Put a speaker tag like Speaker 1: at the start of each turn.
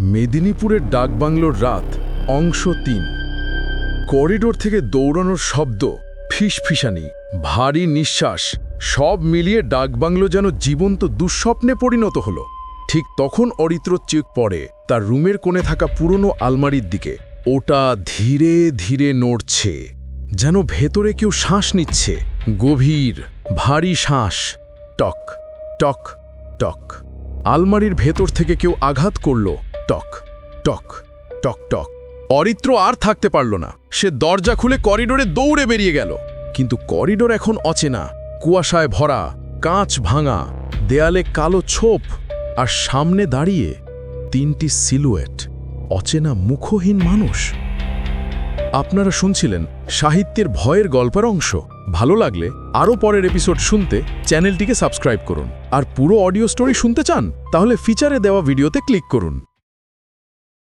Speaker 1: মেদিনীপুরের ডাকবাংলোর রাত, অংশ তিন। করিডোর থেকে দৌড়ানোর শব্দ, ফিসফিসানি, ভারী নিঃশ্বাস, সব মিলিয়ে ডাকবাংলো যেন জীবন্ত দুঃস্বপ্নে পরিণত হলো। ঠিক তখন অরিত্র চেক পড়ে তার রুমের কোণে থাকা পুরনো আলমারির দিকে। ওটা ধীরে ধীরে নড়ছে, যেন ভেতরে কেউ শ্বাস নিচ্ছে। গভীর, ভারী শ্বাস, টক টক টক। আলমারির ভেতর থেকে কেউ আঘাত করল টক টক টক টক। অরিত্র আর থাকতে পারল না। সে দরজা খুলে করিডোরে দৌড়ে বেরিয়ে গেল। কিন্তু করিডোর এখন অচেনা, কুয়াশায় ভরা, কাঁচ ভাঙা, দেয়ালে কালো ছোপ আর সামনে দাঁড়িয়ে তিনটি সিলুয়েট, অচেনা মুখহীন মানুষ। আপনারা শুনছিলেন সাহিত্যের ভয়ের গল্পের অংশ। ভালো লাগলে আরও পরের এপিসোড শুনতে চ্যানেলটিকে সাবস্ক্রাইব করুন। আর পুরো অডিও স্টোরি শুনতে চান, তাহলে ফিচারে দেওয়া ভিডিওতে ক্লিক করুন।